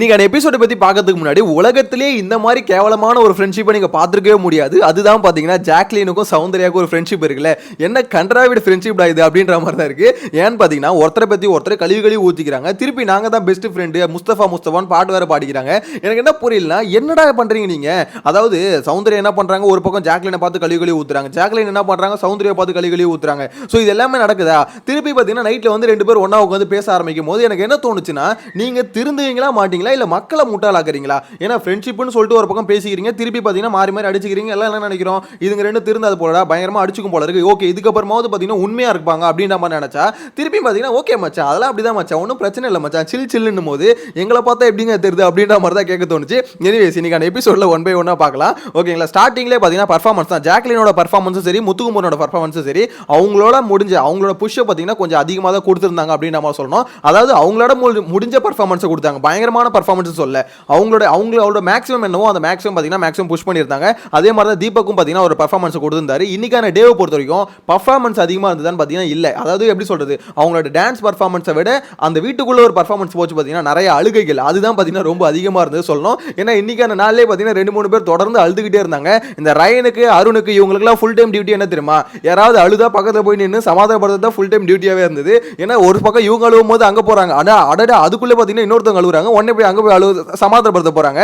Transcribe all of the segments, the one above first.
நீங்கள் அந்த எபிசோடை பற்றி பார்க்கறதுக்கு முன்னாடி உலகத்திலே இந்த மாதிரி கேவலமான ஒரு ஃப்ரெண்ட்ஷிப்பை நீங்கள் பார்த்துருக்கவே முடியாது. அதுதான் பார்த்தீங்கன்னா ஜாக்லினுக்கும் சௌந்தர்யாவுக்கும் ஒரு ஃப்ரெண்ட்ஷிப் இருக்குல்ல. என்ன கண்ட்ராவிட் ஃப்ரெண்ட்ஷிப் இது அப்படின்ற மாதிரி தான் இருக்குது ஏன்னு பார்த்தீங்கன்னா ஒருத்தரை பற்றி ஒருத்தர் கழுவி கழுவி ஊற்றிக்கிறாங்க திருப்பி நாங்கள் தான் பெஸ்ட் ஃப்ரெண்டு முஸ்தபா முஸ்தபான்னு பாட்டு வேறு பாடிக்கிறாங்க. எனக்கு என்ன புரியலனா என்னடா பண்ணுறீங்க நீங்கள் அதாவது சௌந்தர்யா என்ன பண்ணுறாங்க ஒரு பக்கம் ஜாக்லினை பார்த்து கழுவி கழுவி ஊற்றுறாங்க ஜாக்லின் என்ன பண்ணுறாங்க சௌந்தர்யா பார்த்து கழுவி கழுவி ஊற்றுறாங்க ஸோ இது எல்லாமே நடக்குதா? திருப்பி பார்த்தீங்கன்னா நைட்டில் வந்து ரெண்டு பேரும் ஒன்றா உட்காந்து பேச ஆரம்பிக்கும் போது எனக்கு என்ன தோணுச்சுன்னா நீங்கள் திருந்துவீங்களா மாட்டீங்களா? இல்லை மக்களை முட்டாளாக்குறீங்களா? ஏன்னா ஃப்ரெண்ட்ஷிப்னு சொல்லிட்டு ஒரு பக்கம் பேசிக்கிறீங்க திருப்பி பார்த்தீங்கன்னா மாறி மாறி அடிச்சுக்கிறீங்க எல்லாம் என்ன நினைக்கிறோம்? இதுங்க ரெண்டு திருந்தாது போலடா பயங்கரமாக அடிச்சுக்கும் போல இருக்கு. ஓகே இதுக்கப்புறமாவது பார்த்தீங்கன்னா உண்மையாக இருப்பாங்க அப்படின்ற மாதிரி நினச்சா திருப்பி பார்த்தீங்கன்னா ஓகே மச்சான் அதெல்லாம் அப்படிதான் மச்சான் ஒன்றும் பிரச்சனை இல்லை மச்சான் சில் சில்லுன்னு போது எங்களை பார்த்தா எப்படிங்க தெரியுது அப்படின்ற மாதிரி தான் கேட்க தோணுச்சு. எனிவேஸ் இன்னைக்கான எபிசோடில் ஒன் பை ஒன்னாக பார்க்கலாம். ஓகேங்களா ஸ்டார்டிங்லேயே பார்த்தீங்கன்னா பர்ஃபார்மன்ஸ் தான். ஜாக்லினோட பர்ஃபார்மன்ஸும் சரி முத்துக்குமரனோட பர்ஃபார்மன்ஸும் சரி அவங்களோட முடிஞ்ச அவங்களோட புஷ்ஷை பார்த்தீங்கன்னா கொஞ்சம் அதிகமாக தான் கொடுத்துருந்தாங்க அப்படின்னு நம்ம சொல்லணும். அதாவது அவங்களோட முடிஞ்ச பர்ஃபார்மன்ஸை கொடுத்தாங்க. பயங்கரமான பர்ஃபார்மன்ஸ் சொல்ல அவங்களோட அவங்களோட மேக்ஸிமம் என்னவோ அந்த மேக்ஸிமம் பார்த்தீங்கன்னா மேக்ஸிமம் புஷ் பண்ணியிருந்தாங்க. அதே மாதிரி தான் தீபக்கும் பார்த்தீங்கன்னா ஒரு பர்ஃபார்மன்ஸ் கொடுத்துருந்தாரு. இன்னைக்கான டேவை பொறுத்த வரைக்கும் பர்ஃபார்மன்ஸ் அதிகமாக இருந்ததுன்னு பார்த்தீங்கன்னா இல்லை. அதாவது எப்படி சொல்கிறது அவங்களோட டான்ஸ் பர்ஃபார்மன்ஸை விட அந்த வீட்டுக்குள்ளே ஒரு பர்ஃபார்மன்ஸ் போச்சு பார்த்தீங்கன்னா நிறைய அழுகைகள். அதுதான் பார்த்தீங்கன்னா ரொம்ப அதிகமாக இருந்தது சொல்லணும். ஏன்னா இன்னைக்கான நாளிலே பார்த்தீங்கன்னா ரெண்டு மூணு பேர் தொடர்ந்து அழுதுகிட்டே இருந்தாங்க. இந்த ரயனுக்கு அருணுக்கு இவங்களுக்குலாம் ஃபுல் டைம் டியூட்டி என்ன தெரியுமா? யாராவது அழுதா பக்கத்தில் போய் நின்று சமாதானப்படுறது தான் ஃபுல் டைம் டியூட்டியாகவே இருந்தது. ஏன்னா ஒரு பக்கம் இவங்க அழுவும் போது அங்கே போகிறாங்க ஆனால் அடடா அதுக்குள்ளே பார்த்தீங்கன்னா இன்னொருத்தவங்க அழுகுறாங்க. உடனே போய் அங்கே போய் அழு சமாதானப்படுத்த போகிறாங்க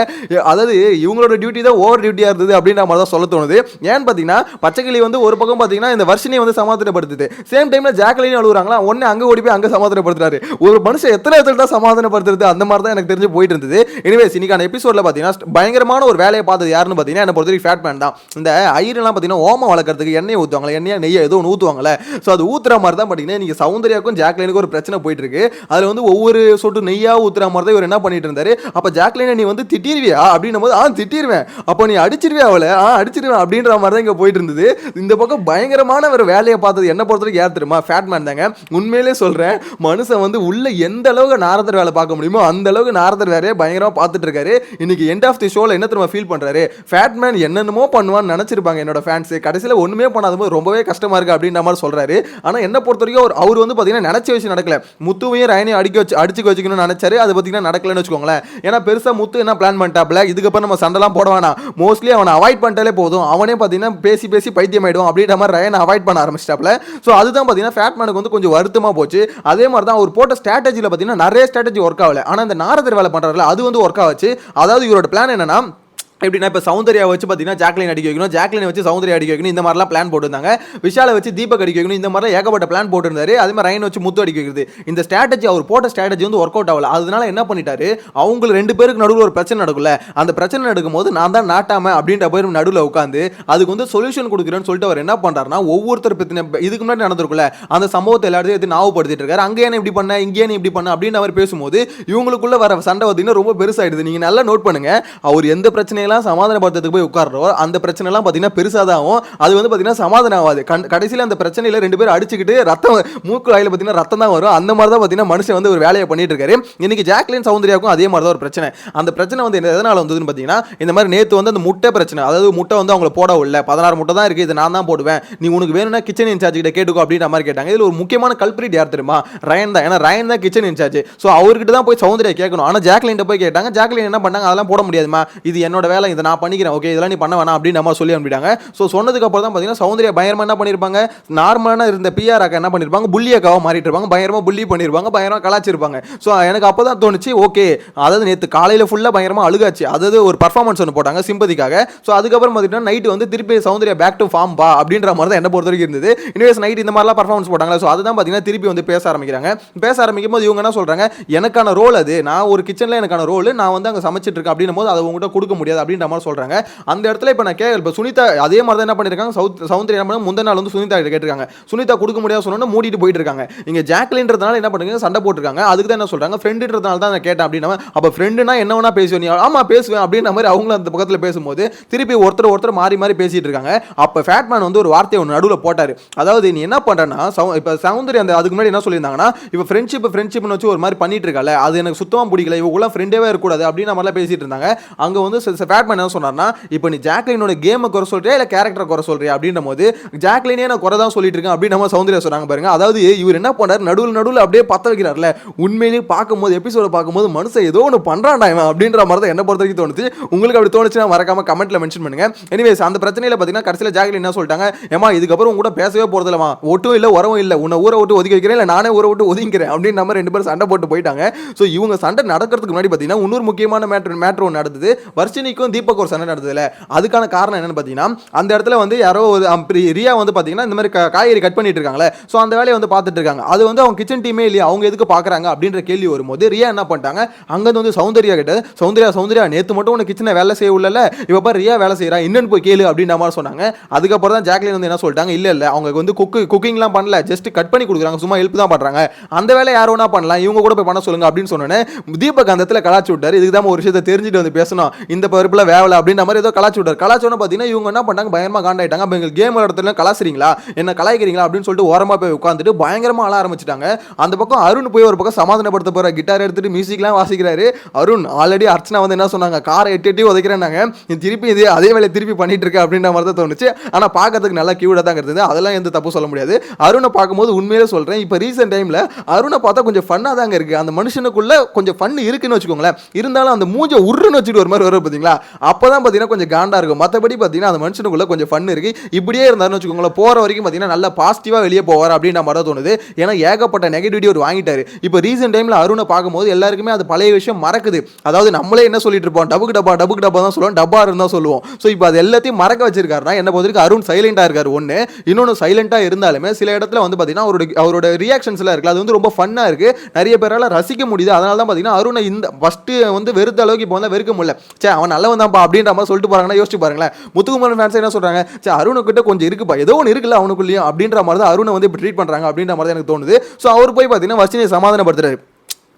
அதாவது இவங்களோட டியூட்டி தான் ஓவர் டியூட்டியாக இருந்தது அப்படின்ற மாதிரி தான் சொல்ல தோணுது. ஏன்னு பார்த்தீங்கன்னா பச்சைக்கிளி வந்து ஒரு பக்கம் பார்த்தீங்கன்னா இந்த வருஷனையை வந்து சமாதானப்படுத்துது. சேம் டைமில் ஜாக்லினும் அழுகுறாங்களா ஒன்று அங்கே ஓடி போய் அங்கே சமாதானப்படுத்துறாரு. ஒரு மனுஷன் எத்தனை இடத்துல தான் சமாதானப்படுத்துறது அந்த மாதிரி தான் எனக்கு தெரிஞ்சு போயிட்டு இருந்தது. எனிவேஸ் இன்னைக்கான எபிசோடில் பார்த்தீங்கன்னா பயங்கரமான ஒரு வேலையை பார்த்தது யாருன்னு பார்த்தீங்கன்னா என்ன பொறுத்த வரைக்கும் ஃபேட் மேன் தான். இந்த ஐயரெல்லாம் பார்த்தீங்கன்னா ஓமம் வளர்க்குறதுக்கு எண்ணெய் ஊற்றுவாங்களே எண்ணெய் நெய்யை ஏதோ ஒன்று ஊற்றுவாங்களே ஸோ அது ஊற்றுற மாதிரி தான் பார்த்தீங்கன்னா நீங்கள் சௌந்தர்யாக்கும் ஜாக்லினுக்கும் ஒரு பிரச்சனை போயிட்டு இருக்கு. அதில் வந்து ஒவ்வொரு சொட்டு நெய்யாக ஊற்றுற மாதிரி தான் இவர் என்ன பண்ணிட்டு இருந்தாரு. அப்போ ஜாக்லினை நீ வந்து திட்டிருவியா? அப்படின்னும் போது ஆ திட்டிருவேன். அப்போ நீ அடிச்சிருவியா அவளை? ஆ அடிச்சிருவேன். அப்படின்ற மாதிரி தான் இங்கே போயிட்டு இருந்தது இந்த பக்கம் பயங்கரமான ஒரு வேலையை பார்த்தது என்ன பொறுத்த வரைக்கும் யார் தெரியுமா? ஃபேட் மேன் தாங்க. உண்மையிலே சொல்கிறேன் மனுஷன் வந்து உள்ள எந்த அளவுக்கு நாரதர் வேலை பார்க்க முடியுமோ அந்த அளவுக்கு நாரதர் வேலையை பயங்கரமாக பார்த்துட்டு இருக்காரு. இன்னைக்கு எண்ட் ஆஃப் தி ஷோவில் என்ன திரும்ப ஃபீல் பண்ணுறாரு ஃபேட் மேன் என்னென்னமோ பண்ணுவான்னு நினச்சிருப்பாங்க என்னோட ஃபேன்ஸ் கடைசியில் ஒன்றுமே பண்ணாத போது ரொம்பவே கஷ்டமா இருக்கு அப்படின்ற மாதிரி சொல்கிறாரு ஆனால் என்ன பொறுத்த வரைக்கும் அவர் அவர் வந்து பார்த்தீங்கன்னா நினச்ச விஷயம் நடக்கல. முத்துவையும் ரயனையும் அடிக்க வச்சு அடிச்சுக்க வச்சுக்கணும்னு நினைச்சாரு. அது பார்த்தீங்கன்னா நடக்கலன்னு வச்சுக்கோங்க. வச்சுக்கோங்களேன் ஏன்னா பெருசாக முத்து என்ன பிளான் பண்ணிட்டாப்ல இதுக்கப்புறம் நம்ம சண்டைலாம் போட வேணாம். மோஸ்ட்லி அவனை அவாய்ட் பண்ணிட்டாலே போதும். அவனே பார்த்தீங்கன்னா பேசி பேசி பைத்தியம் ஆயிடும் அப்படின்ற மாதிரி ரயனை அவாய்ட் பண்ண ஆரம்பிச்சிட்டாப்ல ஸோ அதுதான் பார்த்தீங்கன்னா ஃபேட்மேனுக்கு வந்து கொஞ்சம் வருத்தமாக போச்சு. அதே மாதிரி தான் அவர் போட்ட ஸ்ட்ராட்டஜியில் பார்த்தீங்கன்னா நிறைய ஸ்ட்ராட்டஜி ஒர்க் ஆகலை. ஆனால் இந்த நாரதர் வேலை பண்ணுறாருல அது வந்து ஒர்க் ஆச்சு. அதாவது இவரோட பிளான் என்னன்னா எப்படின்னா இப்போ சௌந்தர்யா வச்சு பார்த்தீங்கன்னா ஜாக்லின் அடிக்க வைக்கணும். ஜாக்லின் வச்சு சௌந்தர்யா அடிக்க வைக்கணும். இந்த மாதிரிலாம் பிளான் போட்டிருந்தாங்க. விஷாலை வச்சு தீபக் அடிக்க வைக்கணும். இந்த மாதிரிலாம் ஏகப்பட்ட பிளான் போட்டிருந்தாரு. அதே மாதிரி ரயன் வச்சு முத்து அடிக்க வைக்கிறது. இந்த ஸ்ட்ராட்டஜி அவர் போட்ட ஸ்ட்ராட்டஜி வந்து ஒர்க் அவுட் ஆகல. அதனால என்ன பண்ணிட்டாரு? அவங்க ரெண்டு பேருக்கு நடுவில் ஒரு பிரச்சனை நடக்கும்ல. அந்த பிரச்சனை நடக்கும்போது நான் தான் நாட்டாம அப்படின்ற பேர் நடுவில் உட்காந்து அதுக்கு வந்து சொல்யூஷன் கொடுக்குறேன்னு சொல்லிட்டு அவர் என்ன பண்ணுறாருனா ஒவ்வொருத்தர் பற்றின இதுக்கு முன்னாடி நடந்திருக்குல்ல அந்த சம்பவத்தை எல்லாத்தையும் எடுத்து ஞாபகப்படுத்திட்டு இருக்காரு. அங்கே என்ன இப்படி பண்ண இங்கே என்ன இப்படி பண்ண அப்படின்னு அவர் பேசும்போது இவங்களுக்குள்ள வர சண்டை பார்த்தீங்கன்னா ரொம்ப பெருசாயிடுது. நீங்க நல்லா நோட் பண்ணுங்க. அவர் எந்த பிரச்சனையெல்லாம் சமாதானப்படுத்துறதுக்கு போய் உட்கார்றோ அந்த பிரச்சனைலாம் பார்த்தீங்கன்னா பெருசாக தான் ஆகும் அது வந்து பார்த்தீங்கன்னா சமாதானம் ஆகாது கண் கடைசியில் அந்த பிரச்சனையில் ரெண்டு பேரும் அடிச்சுக்கிட்டு ரத்தம் மூக்கு வாயில் பார்த்தீங்கன்னா ரத்தம் தான் வரும். அந்த மாதிரி தான் பார்த்தீங்கன்னா மனுஷன் வந்து ஒரு வேலையை பண்ணிட்டு இருக்காரு இன்னைக்கு ஜாக்லின் சௌந்தர்யாவுக்கும் அதே மாதிரி தான் ஒரு பிரச்சனை. அந்த பிரச்சனை வந்து எதனால் வந்ததுன்னு பார்த்தீங்கன்னா இந்த மாதிரி நேற்று வந்து அந்த முட்டை பிரச்சனை. அதாவது முட்டை வந்து அவங்கள போட உள்ள பதினாறு முட்டை தான் இருக்குது இது நான் தான் போடுவேன். நீ உனக்கு வேணும்னா கிச்சன் இன்சார்ஜ் கிட்ட கேட்டுக்கோ அப்படின்ற மாதிரி கேட்டாங்க. இதில் ஒரு முக்கியமான கல்பிரிட் யார் தெரியுமா? ரயன் தான். ஏன்னா ரயன் தான் கிச்சன் இன்சார்ஜ் ஸோ அவர்கிட்ட தான் போய் சௌந்தர்யா கேட்கணும். ஆனால் ஜாக்லின் போய் கேட்டாங்க. ஜாக்லின் என்ன பண்ணாங்க? அதெல்லாம் போட முடியாதுமா. இது என்னோட வேலை இதை நான் பண்ணிக்கிறேன். ஓகே இதெல்லாம் நீ பண்ண வேணாம் அப்படின்னு நம்ம சொல்லி அனுப்பிட்டாங்க. ஸோ சொன்னதுக்கு அப்புறம் தான் பார்த்தீங்கன்னா சௌந்தர்யா பயங்கரமாக என்ன பண்ணியிருப்பாங்க நார்மலான இருந்த பிஆர் அக்கா என்ன பண்ணியிருப்பாங்க புள்ளி அக்காவாக மாறிட்டு இருப்பாங்க. பயங்கரமாக புள்ளி பண்ணியிருப்பாங்க பயங்கரமாக கலாச்சிருப்பாங்க. ஸோ எனக்கு அப்போ தான் தோணுச்சு ஓகே அதாவது நேற்று காலையில் ஃபுல்லாக பயங்கரமாக அழுகாச்சு. அதாவது ஒரு பர்ஃபார்மன்ஸ் ஒன்று போட்டாங்க சிம்பதிக்காக ஸோ அதுக்கப்புறம் பார்த்தீங்கன்னா நைட்டு வந்து திருப்பி சௌந்தர்யா பேக் டு ஃபார்ம் பா அப்படின்ற மாதிரி தான் என்ன பொறுத்த வரைக்கும் இருந்தது. இனிவேஸ் நைட் இந்த மாதிரிலாம் பர்ஃபார்மன்ஸ் போட்டாங்களா? ஸோ அதுதான் பார்த்தீங்கன்னா திருப்பி வந்து பேச ஆரம்பிக்கிறாங்க. பேச ஆரம்பிக்கும் போது இவங்க என்ன சொல்கிறாங்க எனக்கான ரோல் அது. நான் ஒரு கிச்சனில் எனக்கான ரோல் நான் வந்து அங்கே சமைச்சிட்டு இருக்கேன் அப்படின்னும் போது அதை உங்கள்கிட்ட கொடுக்க முடியாது. அப்படின்ற மாதிரி சொல்கிறாங்க அந்த இடத்துல இப்போ நான் கே இப்போ சுனிதா அதே மாதிரி தான் என்ன பண்ணிருக்காங்க? சவுத் சவுந்தரி என்ன பண்ணாங்க, முந்தின நாள் வந்து சுனிதா கேட்டிருக்காங்க. சுனிதா கொடுக்க முடியாது சொன்னோன்னு மூடிட்டு போயிட்டு இருக்காங்க இங்கே ஜாக்லின்றதுனால என்ன பண்ணுங்க? சண்டை போட்டிருக்காங்க. அதுக்கு தான் என்ன சொல்கிறாங்க ஃப்ரெண்டுன்றதுனால தான் நான் கேட்டேன் அப்படின்னா. அப்போ ஃப்ரெண்டுனா என்ன வேணா பேசுவேன் ஆமாம் பேசுவேன் அப்படின்ற மாதிரி அவங்களும் அந்த பக்கத்தில் பேசும்போது திருப்பி ஒருத்தர் ஒருத்தர் மாறி மாறி பேசிட்டு இருக்காங்க. அப்போ ஃபேட்மேன் வந்து ஒரு வார்த்தையை ஒன்று நடுவில் போட்டார். அதாவது நீ என்ன பண்ணுறேன்னா சவு இப்போ சவுந்தரி அந்த அதுக்கு முன்னாடி என்ன சொல்லியிருந்தாங்கன்னா இப்போ ஃப்ரெண்ட்ஷிப் ஃப்ரெண்ட்ஷிப்னு வச்சு ஒரு மாதிரி பண்ணிட்டு இருக்கால அது எனக்கு சுத்தமாக பிடிக்கல. இவங்களாம் ஃப்ரெண்டே இருக்கக்கூடாது அப்படின்னு மாதிரிலாம் பேசிட்டு இருந்தாங்க. அங்கே வந்து பேட்மேன் என்ன சொன்னார்னா இப்போ நீ ஜாக்லினோட கேமை குறை சொல்றியா? இல்லை கேரக்டரை குறை சொல்றியா? அப்படின்ற போது ஜாக்லினே நான் குறை தான் சொல்லிட்டு இருக்கேன் அப்படின்னு நம்ம சௌந்தர்யா சொன்னாங்க பாருங்க. அதாவது இவர் என்ன பண்ணார்? நடுவில் நடுவில் அப்படியே பத்த வைக்கிறார்ல. உண்மையிலேயே பார்க்கும்போது எபிசோட பார்க்கும்போது மனுஷன் ஏதோ ஒன்று பண்றான்டா இவன் அப்படின்ற மாதிரி தான் என்ன பொறுத்த வரைக்கும் தோணுச்சு. உங்களுக்கு அப்படி தோணுச்சுன்னா மறக்காம கமெண்ட்ல மென்ஷன் பண்ணுங்க. எனிவேஸ் அந்த பிரச்சனையில பார்த்தீங்கன்னா கடைசியில் ஜாக்லின் என்ன சொல்லிட்டாங்க? ஏமா இதுக்கப்புறம் உங்க கூட பேசவே போறதில்லமா ஒட்டும் இல்லை உறவும் இல்லை. உன்னை ஊரை விட்டு ஒதுக்கி வைக்கிறேன் இல்லை நானே ஊரை விட்டு ஒதுங்கிறேன் அப்படின்னு நம்ம ரெண்டு பேரும் சண்டை போட்டு போயிட்டாங்க. ஸோ இவங்க சண்டை நடக்கிறதுக்கு முன்னாடி பார்த்தீங்கன்னா இன்னொரு முக்கியமான மேட்ரு மேட்ரு ஒன்று நடந்தது. வர்ஷினிக்கும் தீபக் ஒரு சண்டை நடந்ததுல. அதுக்கான காரணம் என்னன்னு பார்த்தீங்கன்னா அந்த இடத்துல வந்து யாரோ ஒரு ரியா வந்து பார்த்தீங்கன்னா இந்த மாதிரி காய்கறி கட் பண்ணிட்டு இருக்காங்களே ஸோ அந்த வேலையை வந்து பார்த்துட்டு இருக்காங்க. அது வந்து அவங்க கிச்சன் டீமே இல்லையா? அவங்க எதுக்கு பார்க்குறாங்க அப்படின்ற கேள்வி வரும்போது ரியா என்ன பண்ணிட்டாங்க? அங்கேருந்து வந்து சௌந்தர்யா கிட்ட சௌந்தர்யா சௌந்தர்யா நேற்று மட்டும் உனக்கு கிச்சனை வேலை செய்ய உள்ளல இப்போ பாரு ரியா வேலை செய்கிறா இன்னும் போய் கேளு அப்படின்ற மாதிரி சொன்னாங்க. அதுக்கப்புறம் தான் ஜாக்லின் வந்து என்ன சொல்லிட்டாங்க? இல்லை இல்லை. அவங்க வந்து குக்கு குக்கிங்லாம் பண்ணல. ஜஸ்ட் கட் பண்ணி கொடுக்குறாங்க. சும்மா ஹெல்ப் தான் பண்ணுறாங்க அந்த வேலை யார் வேணா பண்ணலாம். இவங்க கூட போய் பண்ண சொல்லுங்க அப்படின்னு சொன்னோன்னே தீபக் அந்த இடத்துல கலாச்சி விட்டார். இதுக்கு தான் ஒரு விஷயத்தை தெரிஞ்சுட்டு வந்து பேசணும். இந்த பிள்ளை வேவலை அப்படின்ற மாதிரி ஏதோ கலாச்சி விட்டார். கலாச்சோன்னு பார்த்தீங்கன்னா இவங்க என்ன பண்ணாங்க பயங்கரமாக காண்டாயிட்டாங்க. அப்போ எங்களுக்கு கேம் விளையாடுறதுல கலாசுறீங்களா என்ன கலாய்க்கிறீங்களா? அப்படின்னு சொல்லிட்டு ஓரமாக போய் உட்காந்துட்டு பயங்கரமாக ஆள ஆரம்பிச்சிட்டாங்க. அந்த பக்கம் அருண் போய் ஒரு பக்கம் சமாதானப்படுத்த போகிற கிட்டார் எடுத்துட்டு மியூசிக்லாம் வாசிக்கிறாரு. அருண் ஆல்ரெடி அர்ச்சனா வந்து என்ன சொன்னாங்க? காரை எட்டு எட்டி உதைக்கிறேன்னாங்க. நீ திருப்பி இது அதே வேலையை திருப்பி பண்ணிட்டு இருக்க அப்படின்ற மாதிரி தான் தோணுச்சு. ஆனால் பார்க்கறதுக்கு நல்லா கியூடாக தான் இருந்தது. அதெல்லாம் எந்த தப்பு சொல்ல முடியாது. அருணை பார்க்கும்போது உண்மையிலே சொல்கிறேன் இப்போ ரீசெண்ட் டைமில் அருணை பார்த்தா கொஞ்சம் ஃபன்னாக தாங்க இருக்குது அந்த மனுஷனுக்குள்ளே கொஞ்சம் ஃபன் இருக்குன்னு வச்சுக்கோங்களேன். இருந்தாலும் அந்த மூஞ்சை உருன்னு வச்சுட்டு ஒரு மாதிரி வரும் பார்த்தீங்களா அப்போ தான் பார்த்தீங்கன்னா கொஞ்சம் காண்டா இருக்கும். மற்றபடி பார்த்தீங்கன்னா அந்த மனுஷனுக்குள்ள கொஞ்சம் ஃபன் இருக்கு. இப்படியே இருந்தாருன்னு வச்சுக்கோங்களேன் போகிற வரைக்கும் பார்த்தீங்கன்னா நல்லா பாசிட்டிவாக வெளியே போவார் அப்படின்னு நான் தோணுது. ஏன்னா ஏகப்பட்ட நெகட்டிவிட்டி ஒரு வாங்கிட்டாரு. இப்போ ரீசெண்ட் டைமில் அருணை பார்க்கும்போது எல்லாருக்குமே அது பழைய விஷயம் மறக்குது. அதாவது நம்மளே என்ன சொல்லிட்டு இருப்போம்? டபுக்கு டப்பா டபுக்கு டப்பா தான் சொல்லுவோம். டப்பா இருந்தால் சொல்லுவோம். ஸோ இப்போ அது எல்லாத்தையும் மறக்க வச்சிருக்காருன்னா என்ன பொறுத்த அருண் சைலண்டாக இருக்காரு. ஒன்று இன்னொன்று சைலண்டாக இருந்தாலுமே சில இடத்துல வந்து பார்த்தீங்கன்னா அவரோட அவரோட ரியாக்ஷன்ஸ்லாம் இருக்குது அது வந்து ரொம்ப ஃபன்னாக இருக்கு. நிறைய பேரால் ரசிக்க முடியுது. அதனால தான் பார்த்தீங்கன்னா அருணை இந்த ஃபஸ்ட்டு வந்து வெறுத்த அளவுக்கு இப்போ வந்து வெறுக்க முடியல. சே அவன் நல்லவன் தான்ப்பா அப்படின்ற மாதிரி சொல்லிட்டு போறாங்கன்னா யோசிச்சு பாருங்களேன். முத்துக்குமரன் ஃபேன்ஸ் என்ன சொல்றாங்க? சரி அருணுக்கிட்ட கொஞ்சம் இருக்குப்பா. ஏதோ ஒன்று இருக்குல்ல அவனுக்குள்ளேயும் அப்படின்ற மாதிரி தான் அருணை வந்து இப்போ ட்ரீட் பண்ணுறாங்க அப்படின்ற மாதிரி தான் எனக்கு தோணுது. ஸோ அவர் போய் பார்த்தீங்கன்னா வர்ஷினியை சமாதானப்படுத்துறாரு.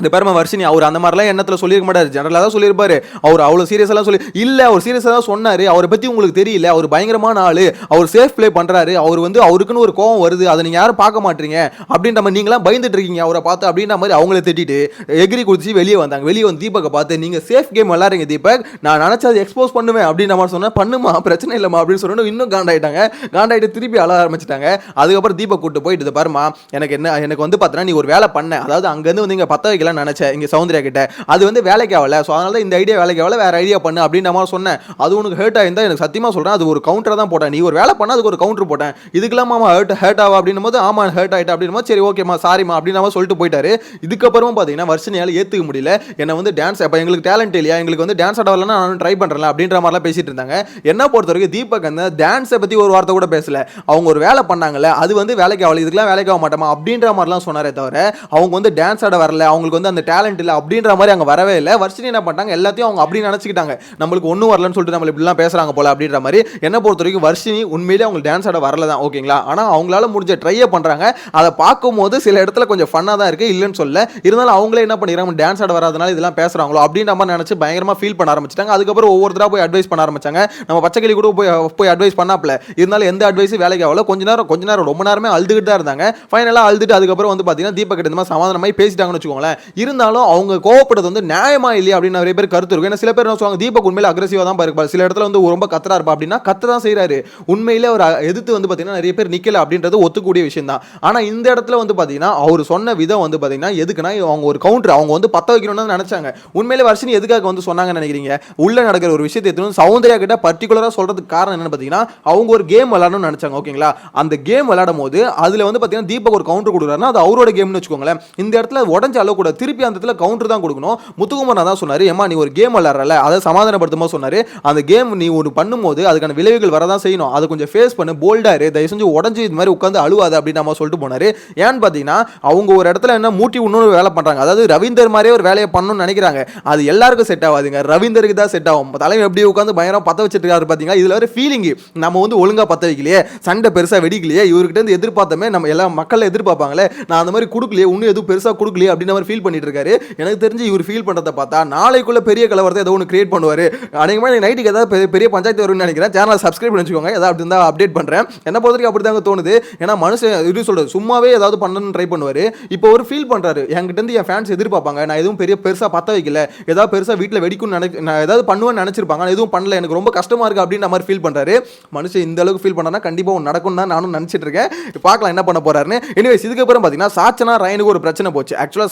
இந்த பேருமா வர்ஷினி அவர் அந்த மாதிரிலாம் எண்ணத்தில் சொல்லியிருக்க மாட்டார். ஜெனரலாக தான் சொல்லியிருப்பார். அவர் அவ்வளோ சீரியஸெல்லாம் சொல்லி இல்லை அவர் சீரியஸாக தான் சொன்னார். அவரை பற்றி உங்களுக்கு தெரியல. அவர் பயங்கரமான ஆள். அவர் சேஃப் ப்ளே பண்ணுறாரு அவர் வந்து அவருக்குன்னு ஒரு கோவம் வருது. அதை நீங்கள் யாரும் பார்க்க மாட்டீங்க. அப்படின்ற மாதிரி நீங்களாம் பயந்துட்டு இருக்கீங்க. அவரை பார்த்து அப்படின்ற மாதிரி அவங்கள திட்டிட்டு எகிரி குடிச்சு வெளியே வந்தாங்க. வெளியே வந்து தீபக்கை பார்த்து நீங்கள் சேஃப் கேம் விளாடுறீங்க தீபக். நான் நினச்சா அதை எக்ஸ்போஸ் பண்ணுவேன். அப்படின்ற மாதிரி சொன்னேன் பண்ணுமா பிரச்சனை இல்லைம்மா. அப்படின்னு சொன்னோன்னு இன்னும் காண்டாயிட்டாங்க. காண்டாயிட்டு திருப்பி அழ ஆரம்பிச்சிட்டாங்க. அதுக்கப்புறம் தீபக் கூட்டு போயிட்டு பாருமா எனக்கு என்ன எனக்கு வந்து பார்த்தீங்கன்னா நீ ஒரு வேலை பண்ண. அதாவது அங்கேருந்து வந்து இங்கே பத்த வைக்கலாம்னு நினச்சேன். இங்கே சௌந்தர்யா கிட்ட. அது வந்து வேலைக்கு ஆகல. ஸோ அதனால தான் இந்த ஐடியா வேலைக்கு ஆகல. வேறு ஐடியா பண்ணு அப்படின்ற மாதிரி சொன்னேன். அது உனக்கு ஹேர்ட் ஆயிருந்தா எனக்கு சத்தியமாக சொல்கிறேன் அது ஒரு கவுண்டர் தான் போட்டேன். நீ ஒரு வேலை பண்ணால் அதுக்கு ஒரு கவுண்டர் போட்டேன். இதுக்கெல்லாம் மாமா ஹர்ட் ஹர்ட் ஆகும் அப்படின்னும் போது ஆமாம் ஹர்ட் ஆயிட்டா அப்படின்னும் போது சரி ஓகேம்மா சாரிம்மா அப்படின்ற மாதிரி சொல்லிட்டு போயிட்டாரு. இதுக்கப்புறமும் பார்த்தீங்கன்னா வருஷனையால் ஏற்றுக்க முடியல. என்னை வந்து டான்ஸ் அப்போ எங்களுக்கு டேலண்ட் இல்லையா? எங்களுக்கு வந்து டான்ஸ் ஆட வரலன்னா நான் ட்ரை பண்ணுறேன் அப்படின்ற மாதிரிலாம் பேசிட்டு இருந்தாங்க. என்ன பொறுத்த வரைக்கும் தீபக் அந்த டான்ஸை பற்றி ஒரு வார்த்தை கூட பேசல. அவங்க ஒரு வேலை பண்ணாங்கல்ல அது வந்து வேலைக்கு ஆகல இதுக்கெல்லாம் வேலைக்கு ஆக மாட்டோமா அப்படின்ற மாதிரிலாம் சொன்னாரே தவிர அவங்க வந்து டான்ஸ் ஆட வரல. அவங்களுக்கு வந்து அந்த டேலண்ட் இல்லை அப்படின்ற மாதிரி அங்கே வரவே இல்லை. வர்ஷினி என்ன பண்ணாங்க எல்லாத்தையும் அவங்க அப்படி நினச்சிக்கிட்டாங்க. நம்மளுக்கு ஒன்றும் வரலன்னு சொல்லிட்டு நம்ம இப்படிலாம் பேசுகிறாங்க போல அப்படின்ற மாதிரி. என்ன பொறுத்த வரைக்கும் வர்ஷினி உண்மையிலேயே அவங்க டான்ஸ் ஆட வரல தான் ஓகேங்களா? ஆனால் அவங்களால முடிஞ்ச ட்ரையை பண்ணுறாங்க அதை பார்க்கும்போது சில இடத்துல கொஞ்சம் ஃபன்னாக தான் இருக்குது இல்லைன்னு சொல்ல இருந்தாலும் அவங்களே என்ன பண்ணிக்கிறாங்க? டான்ஸ் ஆட வராதனால இதெல்லாம் பேசுகிறாங்களோ அப்படின்ற மாதிரி நினச்சி பயங்கரமாக ஃபீல் பண்ண ஆரம்பிச்சிட்டாங்க. அதுக்கப்புறம் ஒவ்வொருத்தராக போய் அட்வைஸ் பண்ண ஆரம்பிச்சாங்க. நம்ம பச்சைக்கிளி கூட போய் போய் அட்வைஸ் பண்ணாப்ல. இருந்தாலும் எந்த அட்வைஸும் வேலைக்கு ஆகல. கொஞ்ச நேரம் கொஞ்ச நேரம் ரொம்ப நேரமே அழுதுகிட்டு தான் இருந்தாங்க. ஃபைனலாக அழுதுட்டு அதுக்கப்புறம் வந்து பார்த்தீங்கன்னா தீபக் கிட்ட இந்த மாதிரி சமாதானமாய் பேசிட்டாங்கன்னு வச்சுக்கோங்களேன். இருந்தாலும் அவங்க கோவப்படுறது வந்து நியாயமா இல்லையா அப்படின்னு நிறைய பேர் கருத்து இருக்கும். ஏன்னா சில பேர் என்ன சொல்லுவாங்க தீபக் உண்மையில அக்ரஸிவாக தான் இருப்பார் சில இடத்துல வந்து ரொம்ப கத்தரா இருப்பா அப்படின்னா கத்து தான் செய்கிறாரு உண்மையிலே அவர் எதிர்த்து வந்து பார்த்தீங்கன்னா நிறைய பேர் நிக்கல அப்படின்றது ஒத்துக்கூடிய விஷயம் தான். ஆனால் இந்த இடத்துல வந்து பார்த்தீங்கன்னா அவர் சொன்ன விதம் வந்து பார்த்தீங்கன்னா எதுக்குன்னா அவங்க ஒரு கவுண்டர் அவங்க வந்து பத்த வைக்கணும்னு நினச்சாங்க. நினைச்சாங்க உண்மையிலே வர்ஷினி எதுக்காக வந்து சொன்னாங்கன்னு நினைக்கிறீங்க? உள்ள நடக்கிற ஒரு விஷயத்தை எடுத்துன்னு சௌந்தர்யா கிட்ட பர்டிகுலராக சொல்றதுக்கு காரணம் என்னன்னு பார்த்தீங்கன்னா அவங்க ஒரு கேம் விளையாடணும்னு நினைச்சாங்க ஓகேங்களா? அந்த கேம் விளையாடும் போது அதுல வந்து பார்த்தீங்கன்னா தீபக் ஒரு கவுண்டர் கொடுக்குறாருன்னா அது அவரோட கேம்னு வச்சுக்கோங்களேன். இந்த இடத்துல உடஞ்ச அளவு கூட திருப்பி அந்த இடத்துல கவுண்டர் தான் கொடுக்கணும். முத்துக்குமார் தான் சொன்னார் ஏமா நீ ஒரு கேம் விளாட்றல அதை சமாதானப்படுத்துமா சொன்னார். அந்த கேம் நீ ஒரு பண்ணும்போது அதுக்கான விளைவுகள் வரதான் செய்யணும். அதை கொஞ்சம் ஃபேஸ் பண்ணு போல்டாரு தயவு செஞ்சு உடஞ்சி இது மாதிரி உட்காந்து அழுவாது அப்படின்னு நம்ம சொல்லிட்டு போனாரு. ஏன்னு பார்த்தீங்கன்னா அவங்க ஒரு இடத்துல என்ன மூட்டி இன்னொரு வேலை பண்ணுறாங்க அதாவது ரவீந்தர் மாதிரியே ஒரு வேலையை பண்ணணும்னு நினைக்கிறாங்க. அது எல்லாருக்கும் செட் ஆகாதுங்க. ரவீந்தருக்கு தான் செட் ஆகும். தலைவன் எப்படி உட்காந்து பயங்கரம் பத்த வச்சுட்டு இருக்காரு பார்த்தீங்களா? இதில் ஒரு ஃபீலிங்கு நம்ம வந்து ஒழுங்காக பற்ற வைக்கலையே. சண்டை பெருசாக வெடிக்கலையே. இவர்கிட்ட இருந்து எதிர்பார்த்தமே நம்ம எல்லா மக்கள் எதிர்பார்ப்பாங்களே. நான் அந்த மாதிரி கொடுக்கலையே. இன்னும் எதுவும் பெருசாக கொடுக்கலையே அப்படின்னு மாதிரி ஃபீல் பண்ணிட்டு இருக்காரு எனக்கு தெரிஞ்சு இவர் ஃபீல் பண்றதை பார்த்தா நாளைக்குள்ள பெரிய கலவரத்தை ஏதோ ஒன்று கிரியேட் பண்ணுவார். அநேகமாக நைட்டுக்கு ஏதாவது பெரிய- பெரிய பஞ்சாயத்து வரும்னு நினைக்கிறேன். சேனலை சப்ஸ்கிரைப் பண்ணி வச்சுக்கோங்க. ஏதாவது அப்படி இருந்தால் அப்டேட் பண்ணுறேன் என்ன பொறுத்தவரைக்கும் அப்படி தாங்க தோணுது. ஏன்னா மனுஷன் இது சொல்றது சும்மாவே ஏதாவது பண்ணணும்னு ட்ரை பண்ணுவார். இப்போ ஒரு ஃபீல் பண்ணுறாரு என்கிட்ட இருந்து என் ஃபேன்ஸ் எதிர்பார்ப்பாங்க. நான் எதுவும் பெரிய பெருசாக பத்த வைக்கல. ஏதாவது பெருசாக வீட்டில் வெடிக்கும்னு நினை நான் ஏதாவது பண்ணுவேன்னு நினச்சிருப்பாங்க. நான் எதுவும் பண்ணல. எனக்கு ரொம்ப கஷ்டமா இருக்கு அப்படின்ற மாதிரி ஃபீல் பண்ணுறாரு மனுஷன் இந்த அளவுக்கு ஃபீல் பண்ணா கண்டிப்பாக ஒன்று நடக்கும் தான் நானும் நினச்சிட்டு இருக்கேன். பார்க்கலாம் என்ன பண்ண போறாருன்னு. எனிவேஸ் இதுக்கப்புறம் பார்த்தீங்கன்னா சாச்சனா ரயனுக்கு ஒரு பிரச்சனை போச்சு. ஆக்சுவலாக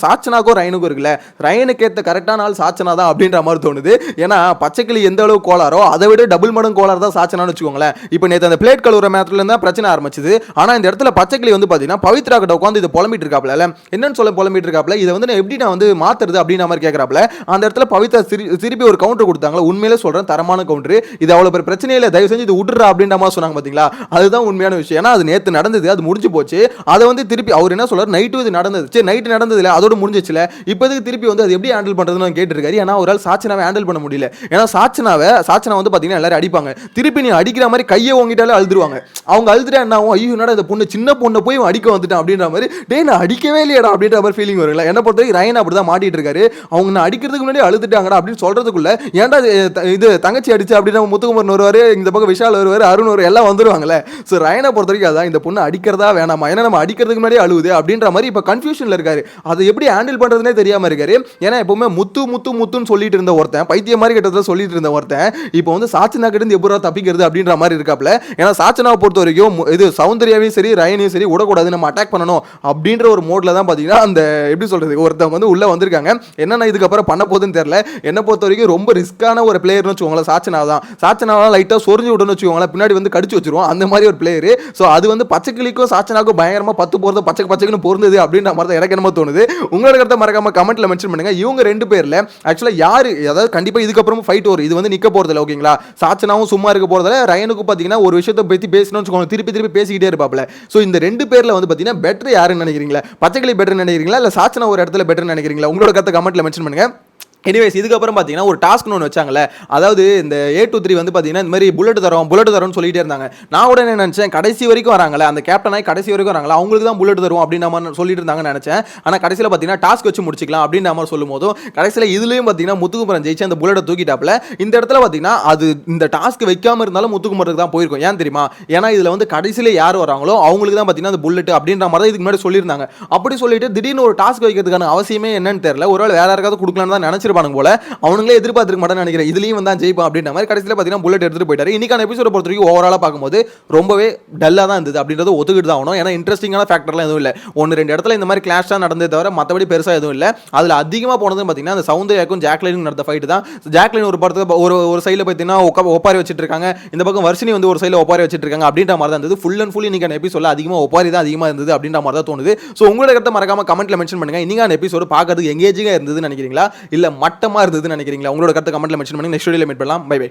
சாச்சனாக்கும் ரயனுக்கும் இருக்குல்ல. ரயனுக்கு ஏற்ற கரெக்டான ஆள் சாச்சனா தான் அப்படின்ற மாதிரி தோணுது. ஏன்னா பச்சைக்கிளி எந்த அளவு கோளாரோ அதை விட டபுள் மடங்கு கோளாறு தான் சாச்சனான்னு வச்சுக்கோங்களேன். இப்போ நேற்று அந்த பிளேட் கழுவுற மேத்துல இருந்தா பிரச்சனை ஆரம்பிச்சது. ஆனால் இந்த இடத்துல பச்சைக்கிளி வந்து பார்த்தீங்கன்னா பவித்ரா கிட்ட உட்காந்து இதை புலம்பிட்டு இருக்காப்ல என்னன்னு சொல்ல புலம்பிட்டு இருக்காப்ல? இதை வந்து நான் எப்படி நான் வந்து மாத்துறது அப்படின்ற மாதிரி கேட்கறாப்ல அந்த இடத்துல பவித்ரா திருப்பி ஒரு கவுண்டர் கொடுத்தாங்களா? உண்மையிலே சொல்கிறேன் தரமான கவுண்டர் இது அவ்வளோ பெரிய பிரச்சனையே இல்லை. தயவு செஞ்சு இது விட்டுறா அப்படின்ற மாதிரி சொன்னாங்க பார்த்தீங்களா அதுதான் உண்மையான விஷயம். ஏன்னா அது நேற்று நடந்தது அது முடிஞ்சு போச்சு. அதை வந்து திருப்பி அவர் என்ன சொல்றாரு? நைட்டு இது நடந்தது. சரி நைட்டு நடந்தது இல்லை அதோட வந்துச்சுல இப்போதுக்கு திருப்பி வந்து அது எப்படி ஹேண்டில் பண்றதுன்னு நான் கேட்டிருக்காரு. ஏன்னா ஒரு ஆள் சாச்சனாவை ஹேண்டில் பண்ண முடியல. ஏன்னா சாச்சனாவை சாச்சனா வந்து பார்த்தீங்கன்னா எல்லாரும் அடிப்பாங்க. திருப்பி நீ அடிக்கிற மாதிரி கையை ஓங்கிட்டாலே அழுதுருவாங்க. அவங்க அழுதுட்டா என்ன ஆகும்? ஐயோ என்னடா இந்த பொண்ணு சின்ன பொண்ணை போய் அடிக்க வந்துட்டான் அப்படின்ற மாதிரி டேய் நான் அடிக்கவே இல்லையடா அப்படின்ற மாதிரி ஃபீலிங் வருங்களா? என்ன பொறுத்தவரைக்கும் ரயன் அப்படி தான் மாட்டிட்டு இருக்காரு. அவங்க நான் அடிக்கிறதுக்கு முன்னாடி அழுதுட்டாங்கடா அப்படின்னு சொல்றதுக்குள்ள ஏன்டா இது, இது தங்கச்சி அடிச்சு அப்படின்னு முத்துக்குமரன் வருவாரு இந்த பக்கம் விஷால் வருவார் அருண் வருவார் எல்லாம் வந்துருவாங்கல்ல ஸோ ரயனை பொறுத்த வரைக்கும் அதான் இந்த பொண்ணு அடிக்கிறதா வேணாமா? ஏன்னா நம்ம அடிக்கிறதுக்கு முன்னாடி அழுவுது அப்படின்ற மாதிரி இப்போ கன்ஃபியூஷனில் இருக்காரு. அதை எப்படி ஹேண்டில் பண்றதுனே தெரியாம இருக்காரு. ஏன்னா எப்பவுமே முத்து முத்து முத்துன்னு சொல்லிட்டு இருந்த ஒருத்தன் பைத்திய மாதிரி கிட்டத்தட்ட சொல்லிட்டு இருந்த ஒருத்தன் இப்போ வந்து சாச்சனா கிட்ட இருந்து எப்படா தப்பிக்கிறது அப்படின்ற மாதிரி இருக்காப்ல. ஏன்னா சாச்சனாவை பொறுத்த வரைக்கும் இது சௌந்தர்யாவையும் சரி ரயனையும் சரி விடக்கூடாது நம்ம அட்டாக் பண்ணணும் அப்படின்ற ஒரு மோட்ல தான் பார்த்தீங்கன்னா அந்த எப்படி சொல்றது ஒருத்தவங்க வந்து உள்ள வந்திருக்காங்க. என்னென்ன இதுக்கப்புறம் பண்ண போகுதுன்னு தெரியல. என்ன பொறுத்த வரைக்கும் ரொம்ப ரிஸ்க்கான ஒரு பிளேயர்னு வச்சுக்கோங்களேன் சாச்சனா தான். சாச்சனாவெல்லாம் லைட்டாக சொரிஞ்சு விட்டுன்னு வச்சுக்கோங்களேன் பின்னாடி வந்து கடிச்சு வச்சிருவோம் அந்த மாதிரி ஒரு பிளேயர் ஸோ அது வந்து பச்சைக்கிளிக்கும் சாச்சனாக்கும் பயங்கரமா பத்து போகிறது பச்சை பச்சைக்குன்னு பொருந்தது அப்படின்ற மாதிரி தான் எனக்கு என்னமோ தோணுது. உங்களோட கருத்தை மறக்காம கமெண்ட்ல மென்ஷன் பண்ணுங்க. இவங்க ரெண்டு பேர்ல ஆக்சுவலா யாரு அதாவது கண்டிப்பா இதுக்கப்புறமும் ஃபைட் வரும் இது வந்து நிக்க போறதில்ல ஓகேங்களா சாச்சனாவும் சும்மா இருக்க போறதில்ல. ரயனுக்கு பாத்தீங்கன்னா ஒரு விஷயத்தை பத்தி பேசணும்னு வச்சுக்கோங்க. திருப்பி திருப்பி பேசிக்கிட்டே இருப்பாப்ல ஸோ இந்த ரெண்டு பேர்ல வந்து பார்த்தீங்கன்னா பெட்டர் யாருன்னு நினைக்கிறீங்களா? பச்சைக்கிளி பெட்டர் நினைக்கிறீங்களா? இல்லை சாச்சனா ஒரு இடத்துல பெட்டர் நினைக்கிறீங்களா? உங்களோட கருத்தை கமெண்ட்ல மென்ஷன் பண்ணுங்க. எனிவேஸ் இதுக்கப்புறம் பார்த்தீங்கன்னா ஒரு டாஸ்க்னு ஒன்று வச்சாங்களே அதாவது இந்த ஏ டூ த்ரீ வந்து பார்த்தீங்கன்னா இந்த மாதிரி புல்லட் தரோம் புல்லட் தரோம்னு சொல்லிட்டே இருந்தாங்க. நான் கூட என்ன நினச்சேன் கடைசி வரைக்கும் வராங்களே அந்த கேப்டன் ஆகி கடைசி வரைக்கும் வராங்களா அவங்களுக்கு தான் புல்லட் தருவோம் அப்படின்னு நம்ம சொல்லிட்டு இருந்தாங்கன்னு நினச்சேன். ஆனால் கடைசியில் பார்த்தீங்கன்னா டாஸ்க் வச்சு முடிச்சிக்கலாம் அப்படின்னு நம்ம சொல்லும் போதும் கடைசியில் இதுலேயும் பார்த்தீங்கன்னா முத்துக்குமரன் ஜெயிச்சு அந்த புல்லட்டை தூக்கிட்டாப்ல இந்த இடத்துல பார்த்தீங்கன்னா அது இந்த டாஸ்க் வைக்காமல் இருந்தாலும் முத்துக்குமரனுக்கு தான் போயிருக்கும். ஏன் தெரியுமா? ஏன்னா இதில் வந்து கடைசியில் யார் வராங்களோ அவங்களுக்கு தான் பார்த்தீங்கன்னா அந்த புல்லட் அப்படின்ற மாதிரி தான் இதுக்கு முன்னாடி சொல்லியிருந்தாங்க. அப்படி சொல்லிட்டு திடீர்னு ஒரு டாஸ்க் வைக்கிறதுக்கான அவசியமே என்னன்னு தெரியல. ஒருவேளை வேற யாருக்காவது கொடுக்கலான்னு தான் எதிர்பார்ப்பானுங்க போல. அவனுங்களே எதிர்பார்த்துருக்க மாட்டேன்னு நினைக்கிறேன். இதுலயும் வந்து தான் ஜெயிப்பான் அப்படின்ற மாதிரி கடைசியில் பார்த்தீங்கன்னா புல்லட் எடுத்துட்டு போயிட்டாரு. இன்னைக்கான எபிசோட பொறுத்த வரைக்கும் ஓவராலாக பார்க்கும்போது ரொம்பவே டல்லாக தான் இருந்தது அப்படின்றது ஒத்துக்கிட்டு தான் ஆகணும். ஏன்னா இன்ட்ரெஸ்டிங்கான ஃபேக்டர்லாம் எதுவும் இல்லை. ஒன்று ரெண்டு இடத்துல இந்த மாதிரி கிளாஷ் தான் நடந்தே தவிர மற்றபடி பெருசாக எதுவும் இல்லை. அதில் அதிகமாக போனதுன்னு பார்த்தீங்கன்னா அந்த சவுந்தர்யாக்கும் ஜாக்லைனும் நடந்த ஃபைட் தான். ஜாக்லைன் ஒரு படத்துக்கு ஒரு ஒரு சைடில் பார்த்தீங்கன்னா ஒப்பாரி வச்சுட்டு இருக்காங்க. இந்த பக்கம் வருஷினி வந்து ஒரு சைடில் ஒப்பாரி வச்சுட்டு இருக்காங்க அப்படின்ற மாதிரி தான் இருந்தது. ஃபுல் அண்ட் ஃபுல் இன்னைக்கான எபிசோட அதிகமாக ஒப்பாரி தான் அதிகமாக இருந்தது அப்படின்ற மாதிரி தான் தோணுது. ஸோ உங்களோட கருத்தை மறக்காம கமெண்ட்டில் மென்ஷன் பண்ணுங்க. இன்னைக்கான எபிசோடு பார்க்கறதுக்கு எங்கேஜிங்காக இருந்ததுன்னு நினைக்கிறீங்களா? இல்லை மட்டமாக இருந்ததுன்னு நினைக்கிறீங்களா? உங்களோட கருத்தை கமெண்ட்ல மென்ஷன் பண்ணி நெக்ஸ்ட் வீடியோவில் மீட் பண்ணலாம். Bye by